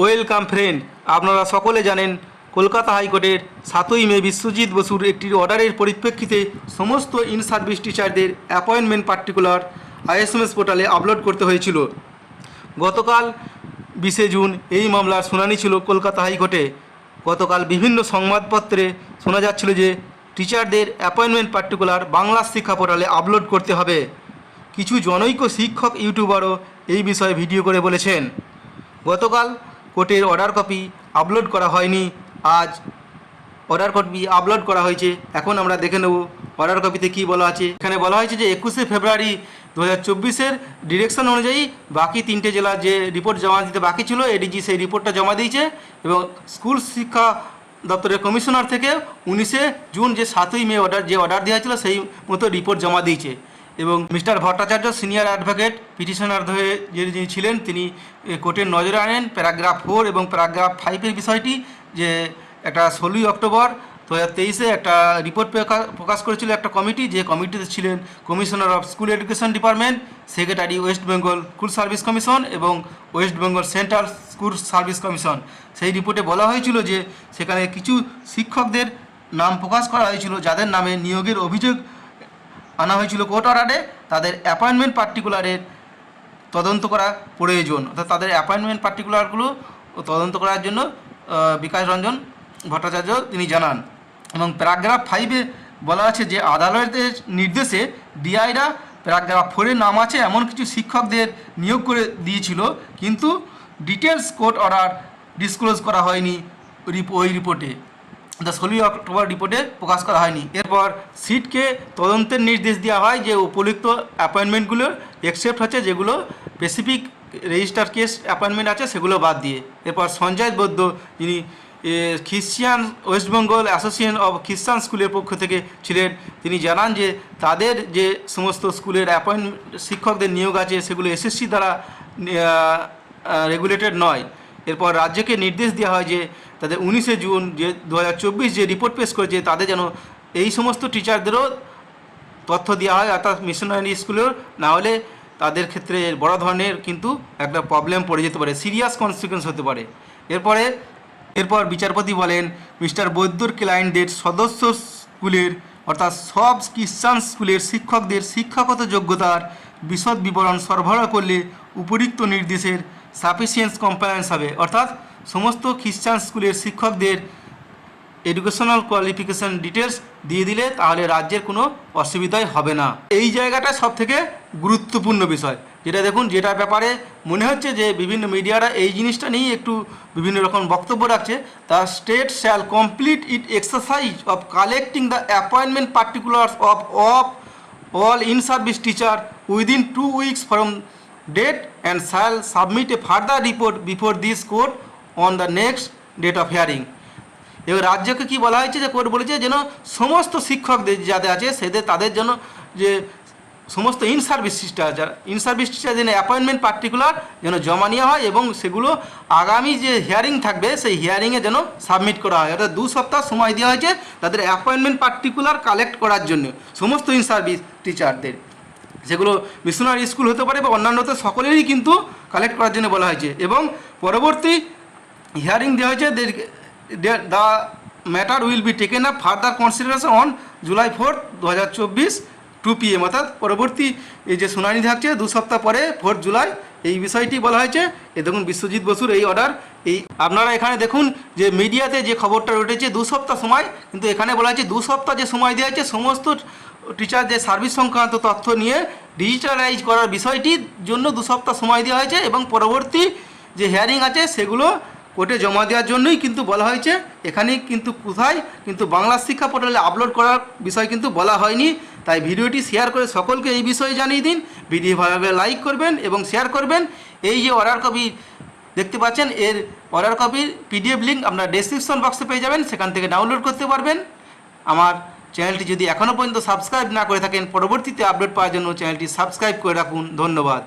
Welcome friend, আপনারা সকলে জানেন, কলকাতা হাইকোর্টের সাতই মে বিশ্বজিৎ বসুর একটি অর্ডারের পরিপ্রেক্ষিতে সমস্ত ইন সার্ভিস টিচারদের অ্যাপয়েন্টমেন্ট পার্টিকুলার আইএসএমএস পোর্টালে আপলোড করতে হয়েছিল। গতকাল বিশে জুন এই মামলার শুনানি ছিল কলকাতা হাইকোর্টে। গতকাল বিভিন্ন সংবাদপত্রে শোনা যাচ্ছিল যে, টিচারদের অ্যাপয়েন্টমেন্ট পার্টিকুলার বাংলা শিক্ষা পোর্টালে আপলোড করতে হবে। কিছু জনৈক শিক্ষক ইউটিউবারও এই বিষয়ে ভিডিও করে বলেছেন। গতকাল কোর্টের অর্ডার কপি আপলোড করা হয়নি। আজ অর্ডার কপি আপলোড করা হয়েছে। এখন আমরা দেখে নেব অর্ডার কপিতে কী বলা আছে। এখানে বলা হয়েছে যে একুশে ফেব্রুয়ারি দু হাজার চব্বিশের ডিরেকশন অনুযায়ী বাকি তিনটে জেলার যে রিপোর্ট জমা দিতে বাকি ছিল এডিজি সেই রিপোর্টটা জমা দিয়েছে এবং স্কুল শিক্ষা দপ্তরের কমিশনার থেকে উনিশে জুন যে সাতই মে অর্ডার যে অর্ডার দেওয়া ছিল সেই মতো রিপোর্ট জমা দিয়েছে। এবং mister Bhattacharya, senior advocate, petitioner হয়ে যিনি ছিলেন, তিনি কোর্টের নজরে আনেন। প্যারাগ্রাফ ফোর এবং প্যারাগ্রাফ ফাইভের বিষয়টি যে একটা ষোলোই অক্টোবর দু হাজার তেইশে একটা রিপোর্ট প্রকা- প্রকাশ করেছিল একটা কমিটি। যে কমিটিতে ছিলেন commissioner of school education department, secretary West Bengal school service commission এবং West Bengal central school service commission. সেই রিপোর্টে বলা হয়েছিল যে সেখানে কিছু শিক্ষকদের নাম প্রকাশ করা হয়েছিল, যাদের নামে নিয়োগের অভিযোগ আনা হয়েছিল কোর্ট অর্ডারে, তাদের অ্যাপয়েন্টমেন্ট পার্টিকুলারের তদন্ত করা প্রয়োজন। অর্থাৎ তাদের অ্যাপয়েন্টমেন্ট পার্টিকুলারগুলো তদন্ত করার জন্য বিকাশ রঞ্জন ভট্টাচার্য তিনি জানান। এবং প্যারাগ্রাফ ফাইভে বলা আছে যে, আদালতের নির্দেশে ডিআইরা প্যারাগ্রাফ ফোরের নাম আছে, এমন কিছু শিক্ষকদের নিয়োগ করে দিয়েছিল, কিন্তু ডিটেলস কোর্ট অর্ডার ডিসক্লোজ করা হয়নি ওই রিপোর্টে। দ্য ষোলোই অক্টোবর রিপোর্টে প্রকাশ করা হয়নি। এরপর সিটকে তদন্তের নির্দেশ দেওয়া হয় যে উপযুক্ত অ্যাপয়েন্টমেন্টগুলো একসেপ্ট হচ্ছে, যেগুলো স্পেসিফিক রেজিস্টার কেস অ্যাপয়েন্টমেন্ট আছে, সেগুলো বাদ দিয়ে। এরপর সঞ্জয় বৈদ্য, যিনি Christian West Bengal association of Christian স্কুলের পক্ষ থেকে ছিলেন, তিনি জানান যে তাদের যে সমস্ত স্কুলের অ্যাপয়েন্ট শিক্ষকদের নিয়োগ আছে, সেগুলো এসএসসি দ্বারা রেগুলেটেড নয়। এরপর রাজ্যকে নির্দেশ দেওয়া হয় যে তাদের উনিশে জুন যে দু হাজার চব্বিশ যে রিপোর্ট পেশ করেছে তাদের যেন এই সমস্ত টিচারদেরও তথ্য দেওয়া হয়, অর্থাৎ মিশনারি স্কুলেও না হলে তাদের ক্ষেত্রে বড় ধরনের কিন্তু একটা প্রবলেম পড়ে যেতে পারে সিরিয়াস কনসিকুয়েন্স হতে পারে। এরপরে, এরপর বিচারপতি বলেন, মিস্টার বৈদ্যর ক্লায়েন্টদের সদস্য স্কুলের, অর্থাৎ সব খ্রিস্টান স্কুলের শিক্ষকদের শিক্ষাগত যোগ্যতার বিশদ বিবরণ সরবরাহ করলে উপরিক্ত নির্দেশের সাফিসিয়েন্স কমপ্লায়েন্স হবে। অর্থাৎ সমস্ত খ্রিস্টান স্কুলের শিক্ষকদের এডুকেশনাল কোয়ালিফিকেশান ডিটেলস দিয়ে দিলে তাহলে রাজ্যের কোনো অসুবিধাই হবে না। এই জায়গাটা সব থেকে গুরুত্বপূর্ণ বিষয়। যেটা দেখুন যেটার ব্যাপারে মনে হচ্ছে যে বিভিন্ন মিডিয়ারা এই জিনিসটা নিয়েই একটু বিভিন্ন রকম বক্তব্য রাখছে the state shall complete it exercise of collecting the appointment particulars of of all in service teacher within two weeks from date and shall submit a further report before this court on the next date of hearing. এবার রাজ্যকে কি বলা হয়েছে? যে court বলেছে যেন সমস্ত শিক্ষকদের যাদের আছে, সেদের তাদের জন্য যে সমস্ত ইন সার্ভিস টিচার যারা ইন সার্ভিস টিচার যেন অ্যাপয়েন্টমেন্ট পার্টিকুলার যেন জমা নেওয়া হয় এবং সেগুলো আগামী যে হিয়ারিং থাকবে, সেই হিয়ারিংয়ে যেন সাবমিট করা হয়। অর্থাৎ দু সপ্তাহ সময় দেওয়া হয়েছে তাদের অ্যাপয়েন্টমেন্ট পার্টিকুলার কালেক্ট করার জন্য সমস্ত ইন সার্ভিস টিচারদের সেগুলো মিশনারি স্কুল হতে পারে বা অন্যান্য হতে সকলেরই কিন্তু কালেক্ট করার জন্য বলা হয়েছে। এবং পরবর্তী হিয়ারিং দেওয়া হয়েছে the matter will be taken up further consideration on July fourth দু হাজার চব্বিশ টু পি পিএম অর্থাৎ পরবর্তী এই যে শুনানি থাকছে, দু সপ্তাহ পরে ফোর্থ জুলাই এই বিষয়টি বলা হয়েছে। এ দেখুন, বিশ্বজিৎ বসুর এই অর্ডার এই আপনারা এখানে দেখুন যে মিডিয়াতে যে খবরটা উঠেছে দু সপ্তাহ সময়, কিন্তু এখানে বলা হয়েছে, দু সপ্তাহ যে সময় দেওয়া হয়েছে, সমস্ত টিচার যে সার্ভিস সংক্রান্ত তথ্য নিয়ে ডিজিটালাইজ করার বিষয়টির জন্য দু সপ্তাহ সময় দেওয়া হয়েছে এবং পরবর্তী যে হিয়ারিং আছে, সেগুলো কোর্টে জমা দেওয়ার জন্যই কিন্তু বলা হয়েছে। এখানে কিন্তু কোথায়? কিন্তু বাংলা শিক্ষা পোর্টালে আপলোড করার বিষয় কিন্তু বলা হয়নি। তাই ভিডিওটি শেয়ার করে সকলকে এই বিষয়ে জানিয়ে দিন। ভিডিও ভালোভাবে লাইক করবেন এবং শেয়ার করবেন। এই যে অর্ডার কপি দেখতে পাচ্ছেন, এর অর্ডার কপির পিডিএফ লিঙ্ক আপনার ডেসক্রিপশন বক্সে পেয়ে যাবেন। সেখান থেকে ডাউনলোড করতে পারবেন। আমার চ্যানেলটি যদি এখনও পর্যন্ত সাবস্ক্রাইব না করে থাকেন, পরবর্তীতে আপডেট পাওয়ার জন্য চ্যানেলটি সাবস্ক্রাইব করে রাখুন। ধন্যবাদ।